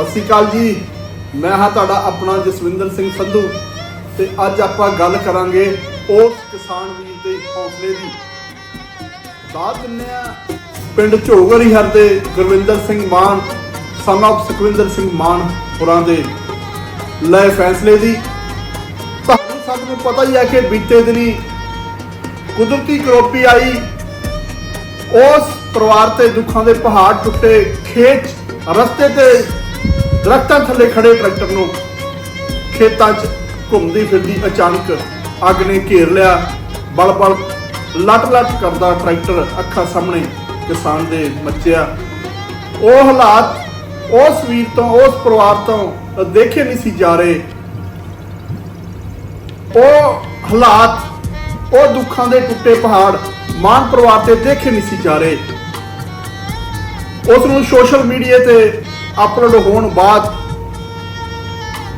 ਸਤਿ ਸ਼੍ਰੀ ਅਕਾਲ ਜੀ। ਮੈਂ ਹਾਂ ਤੁਹਾਡਾ ਆਪਣਾ ਜਸਵਿੰਦਰ ਸਿੰਘ ਸੰਧੂ ਤੇ ਅੱਜ ਆਪਾਂ ਗੱਲ ਕਰਾਂਗੇ ਉਸ ਕਿਸਾਨ ਵੀਰ ਦੇ ਹੌਸਲੇ ਦੀ। ਦਾਦ ਦਿੰਨੇ ਆ ਪਿੰਡ ਝੋਗਰੀ ਹਰ ਦੇ ਗੁਰਵਿੰਦਰ ਸਿੰਘ ਮਾਨ ਸਨ of ਸੁਖਵਿੰਦਰ ਸਿੰਘ ਮਾਨ ਹੋਰਾਂ ਦੇ। ਲੈ ਫੈਸਲੇ ਦੀ। ਤੁਹਾਨੂੰ ਸਭ ਨੂੰ ਪਤਾ ਹੀ ਹੈ ਕਿ ਬੀਤੇ ਦਿਨੀ ਕੁਦਰਤੀ ਕਰੋਪੀ ਆਈ। ਉਸ ਪਰਿਵਾਰ ਤੇ ਦੁੱਖਾਂ ਦੇ ਪਹਾੜ ਟੁੱਟੇ। ਖੇਤ ਰਸਤੇ ਤੇ ਦਰਖਤਾਂ ਥੱਲੇ ਖੜੇ ਟਰੈਕਟਰ ਨੂੰ ਖੇਤਾਂ 'ਚ ਘੁੰਮਦੀ ਫਿਰਦੀ ਅਚਾਨਕ ਅੱਗ ਨੇ ਘੇਰ ਲਿਆ। ਬਲ ਬਲ ਲਟ ਲਟ ਕਰਦਾ ਟਰੈਕਟਰ ਅੱਖਾਂ ਸਾਹਮਣੇ ਕਿਸਾਨ ਦੇ ਮੱਚਿਆ। ਉਹ ਹਾਲਾਤ ਉਸ ਵੀਰ ਤੋਂ, ਉਸ ਪਰਿਵਾਰ ਤੋਂ ਦੇਖੇ ਨਹੀਂ ਸੀ ਜਾ ਰਹੇ। ਉਹ ਹਾਲਾਤ, ਉਹ ਦੁੱਖਾਂ ਦੇ ਟੁੱਟੇ ਪਹਾੜ ਮਾਨ ਪਰਿਵਾਰ ਤੇ ਦੇਖੇ ਨਹੀਂ ਸੀ ਜਾ ਰਹੇ। ਉਸ ਨੂੰ ਸੋਸ਼ਲ ਮੀਡੀਆ ਤੇ ਅਪਲੋਡ ਹੋਣ ਬਾਅਦ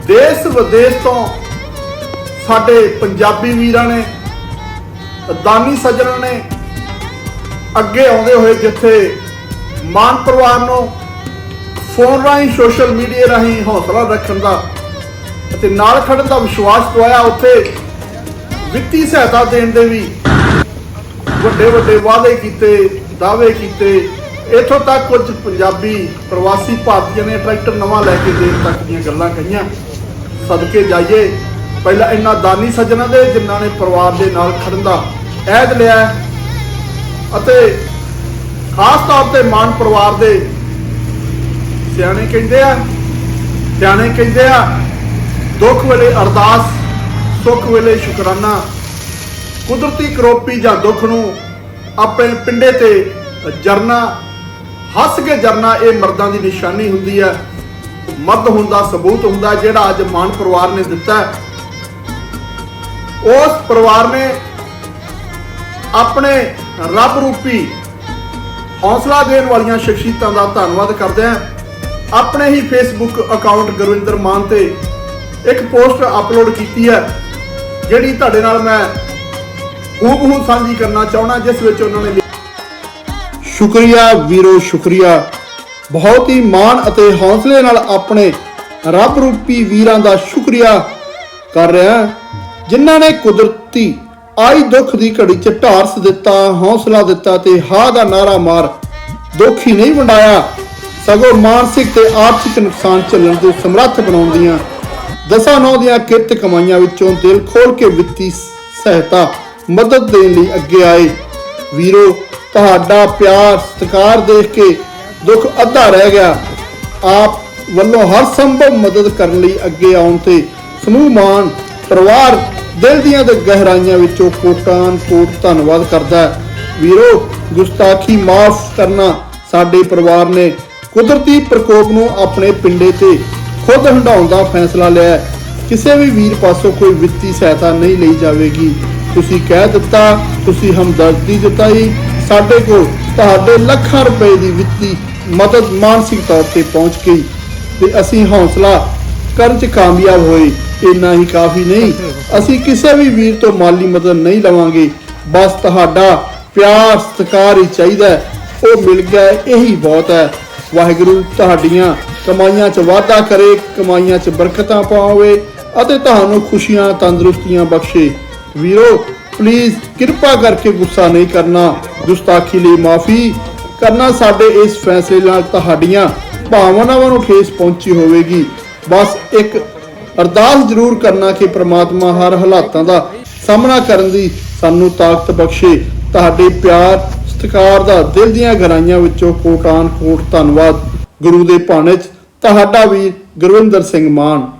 ਦੇਸ਼ ਵਿਦੇਸ਼ ਤੋਂ ਸਾਡੇ ਪੰਜਾਬੀ ਵੀਰਾਂ ਨੇ ਦਾਨੀ ਸੱਜਣਾਂ ਨੇ ਅੱਗੇ ਆਉਂਦੇ ਹੋਏ ਜਿੱਥੇ ਮਾਨ ਪਰਿਵਾਰ ਨੂੰ ਫੋਨ ਰਾਹੀਂ, ਸੋਸ਼ਲ ਮੀਡੀਆ ਰਾਹੀਂ ਹੌਸਲਾ ਰੱਖਣ ਦਾ ਅਤੇ ਨਾਲ ਖੜਨ ਦਾ ਵਿਸ਼ਵਾਸ ਦਵਾਇਆ, ਉੱਥੇ ਵਿੱਤੀ ਸਹਾਇਤਾ ਦੇਣ ਦੇ ਵੀ ਵੱਡੇ ਵੱਡੇ ਵਾਅਦੇ ਕੀਤੇ, ਦਾਅਵੇ ਕੀਤੇ। ਇਥੋਂ ਤੱਕ ਕੁਝ ਪੰਜਾਬੀ ਪ੍ਰਵਾਸੀ ਭਾਰਤੀਆਂ ਨੇ ਟਰੈਕਟਰ ਨਵਾਂ ਲੈ ਕੇ ਦੇਣ ਤੱਕ ਦੀਆਂ ਗੱਲਾਂ ਕਹੀਆਂ। ਸਦਕੇ ਜਾਈਏ, ਪਹਿਲਾਂ ਇਹਨਾਂ ਦਾਨੀ ਸੱਜਣਾ ਦੇ ਜਿਨ੍ਹਾਂ ਨੇ ਪਰਿਵਾਰ ਦੇ ਨਾਲ ਖੜਨ ਦਾ ਐਦ ਲਿਆ ਅਤੇ ਖਾਸ ਤੌਰ ਤੇ ਮਾਨ ਪਰਿਵਾਰ ਦੇ ਸਿਆਣੇ ਕਹਿੰਦੇ ਆ, ਸਿਆਣੇ ਕਹਿੰਦੇ ਆ, ਦੁੱਖ ਵੇਲੇ ਅਰਦਾਸ, ਸੁੱਖ ਵੇਲੇ ਸ਼ੁਕਰਾਨਾ, ਕੁਦਰਤੀ ਕਰੋਪੀ ਜਾਂ ਦੁੱਖ ਨੂੰ ਆਪਣੇ ਪਿੰਡੇ ਤੇ ਜਰਨਾ ਹੱਸ ਕੇ ਜਰਨਾ, ਇਹ ਮਰਦਾਂ ਦੀ ਨਿਸ਼ਾਨੀ ਹੁੰਦੀ ਹੈ। ਮਰਦ ਹੁੰਦਾ, ਸਬੂਤ ਹੁੰਦਾ, ਜਿਹੜਾ ਅੱਜ ਮਾਨ ਪਰਿਵਾਰ ਨੇ ਦਿੱਤਾ ਉਸ ਪਰਿਵਾਰ ਨੇ ਆਪਣੇ ਰੱਬ ਰੂਪੀ ਹੌਸਲਾ ਦੇਣ ਵਾਲੀਆਂ ਸ਼ਖਸੀਅਤਾਂ ਦਾ ਧੰਨਵਾਦ ਕਰਦੇ ਹਾਂ। ਆਪਣੇ ਹੀ ਫੇਸਬੁੱਕ ਅਕਾਊਂਟ ਗੁਰਵਿੰਦਰ ਮਾਨ ਤੇ ਇੱਕ ਪੋਸਟ ਅਪਲੋਡ ਕੀਤੀ ਹੈ, ਜਿਹੜੀ ਤੁਹਾਡੇ ਨਾਲ ਮੈਂ ਖੂਬ ਹੂਬਹੂ ਸਾਂਝੀ ਕਰਨਾ ਚਾਹਣਾ ਜਿਸ ਵਿੱਚ ਉਹਨਾਂ ਨੇ ਸ਼ੁਕਰੀਆ ਵੀਰੋ, ਸ਼ੁਕਰੀਆ। ਬਹੁਤ ਹੀ ਮਾਣ ਅਤੇ ਹੌਸਲੇ ਨਾਲ ਆਪਣੇ ਰੱਬ ਰੂਪੀ ਵੀਰਾਂ ਦਾ ਸ਼ੁਕਰੀਆ ਕਰ ਰਿਹਾ ਜਿਨ੍ਹਾਂ ਨੇ ਕੁਦਰਤੀ ਆਈ ਦੁੱਖ ਦੀ ਘੜੀ 'ਚ ਢਾਰਸ ਦਿੱਤਾ, ਹੌਸਲਾ ਦਿੱਤਾ ਤੇ ਹਾ ਦਾ ਨਾਰਾ ਮਾਰ ਦੁੱਖ ਹੀ ਨਹੀਂ ਵੰਡਾਇਆ। ਸਗੋਂ ਮਾਨਸਿਕ ਤੇ ਆਰਥਿਕ ਨੁਕਸਾਨ ਝੱਲਣ ਦੇ ਸਮਰੱਥ ਬਣਾਉਣ ਦੀਆਂ ਦਸਾਂ ਨੌ ਦੀਆਂ ਕਿਰਤ ਕਮਾਈਆਂ ਵਿੱਚੋਂ ਦਿਲ ਖੋਲ ਕੇ ਵਿੱਤੀ ਸਹਾਇਤਾ ਮਦਦ ਦੇਣ ਲਈ ਅੱਗੇ ਆਏ। ਵੀਰੋ ਤੁਹਾਡਾ ਪਿਆਰ, ਸਤਿਕਾਰ ਦੇਖ ਕੇ ਦੁੱਖ ਅੱਧਾ ਰਹਿ ਗਿਆ। ਆਪ ਵੱਲੋਂ ਹਰ ਸੰਭਵ ਮਦਦ ਕਰਨ ਲਈ ਅੱਗੇ ਆਉਣ ਤੇ ਸਮੂਹ ਮਾਨ, ਪਰਿਵਾਰ, ਦਿਲ ਦੀਆਂ ਤੇ ਗਹਿਰਾਈਆਂ ਵਿੱਚੋਂ ਕੋਟਾਂ ਕੋਟ ਧੰਨਵਾਦ ਕਰਦਾ ਵੀਰੋ, ਗੁਸਤਾਖੀ ਮਾਫ ਕਰਨਾ ਸਾਡੇ ਪਰਿਵਾਰ ਨੇ ਕੁਦਰਤੀ ਪ੍ਰਕੋਪ ਨੂੰ ਆਪਣੇ ਪਿੰਡੇ ਤੇ ਖੁਦ ਹੰਡਾਉਣ ਦਾ ਫੈਸਲਾ ਲਿਆ ਕਿਸੇ ਵੀ ਵੀਰ ਪਾਸੋਂ ਕੋਈ ਵਿੱਤੀ ਸਹਾਇਤਾ ਨਹੀਂ ਲਈ ਜਾਵੇਗੀ। ਤੁਸੀਂ ਕਹਿ ਦਿੱਤਾ, ਤੁਸੀਂ ਹਮਦਰਦੀ ਜਤਾਈ ਸਾਡੇ ਕੋਲ ਤੁਹਾਡੇ ਲੱਖਾਂ ਰੁਪਏ ਦੀ ਵਿੱਤੀ ਮਦਦ ਮਾਨਸਿਕ ਤੌਰ ਤੇ ਪਹੁੰਚ ਗਈ ਤੇ ਅਸੀਂ ਹੌਸਲਾ ਕਰਨ ਚ ਕਾਮਯਾਬ ਹੋਏ ਇੰਨਾ ਹੀ ਕਾਫੀ ਨਹੀਂ। ਅਸੀਂ ਕਿਸੇ ਵੀ ਵੀਰ ਤੋਂ ਮਾਲੀ ਮਦਦ ਨਹੀਂ ਲਵਾਂਗੇ ਬਸ ਤੁਹਾਡਾ ਪਿਆਰ ਸਤਿਕਾਰ ਹੀ ਚਾਹੀਦਾ ਉਹ ਮਿਲ ਗਿਆ ਹੈ, ਇਹੀ ਬਹੁਤ ਹੈ। ਵਾਹਿਗੁਰੂ ਤੁਹਾਡੀਆਂ ਕਮਾਈਆਂ 'ਚ ਵਾਧਾ ਕਰੇ ਕਮਾਈਆਂ 'ਚ ਬਰਕਤਾਂ ਪਾਵੇ ਅਤੇ ਤੁਹਾਨੂੰ ਖੁਸ਼ੀਆਂ ਤੰਦਰੁਸਤੀਆਂ ਬਖਸ਼ੇ। ਵੀਰੋ ਪਲੀਜ਼ ਕਿਰਪਾ ਕਰਕੇ ਗੁੱਸਾ ਨਹੀਂ ਕਰਨਾ, ਗੁਸਤਾਖੀ ਲਈ ਮਾਫੀ ਕਰਨਾ ਸਾਡੇ ਇਸ ਫੈਸਲੇ ਨਾਲ ਤੁਹਾਡੀਆਂ ਭਾਵਨਾਵਾਂ ਨੂੰ ਠੇਸ ਪਹੁੰਚੀ ਹੋਵੇਗੀ। ਬਸ ਇੱਕ ਅਰਦਾਸ ਜ਼ਰੂਰ ਕਰਨਾ ਕਿ ਪ੍ਰਮਾਤਮਾ ਹਰ ਹਾਲਾਤਾਂ ਦਾ ਸਾਹਮਣਾ ਕਰਨ ਦੀ ਸਾਨੂੰ ਤਾਕਤ ਬਖਸ਼ੇ। ਤੁਹਾਡੇ ਪਿਆਰ, ਸਤਿਕਾਰ ਦਾ ਦਿਲ ਦੀਆਂ ਗਹਿਰਾਈਆਂ ਵਿੱਚੋਂ ਕੋਟਾਨ ਕੋਟ ਧੰਨਵਾਦ। ਗੁਰੂ ਦੇ ਭਾਣੇ 'ਚ ਤੁਹਾਡਾ ਵੀ ਗੁਰਵਿੰਦਰ ਸਿੰਘ ਮਾਨ।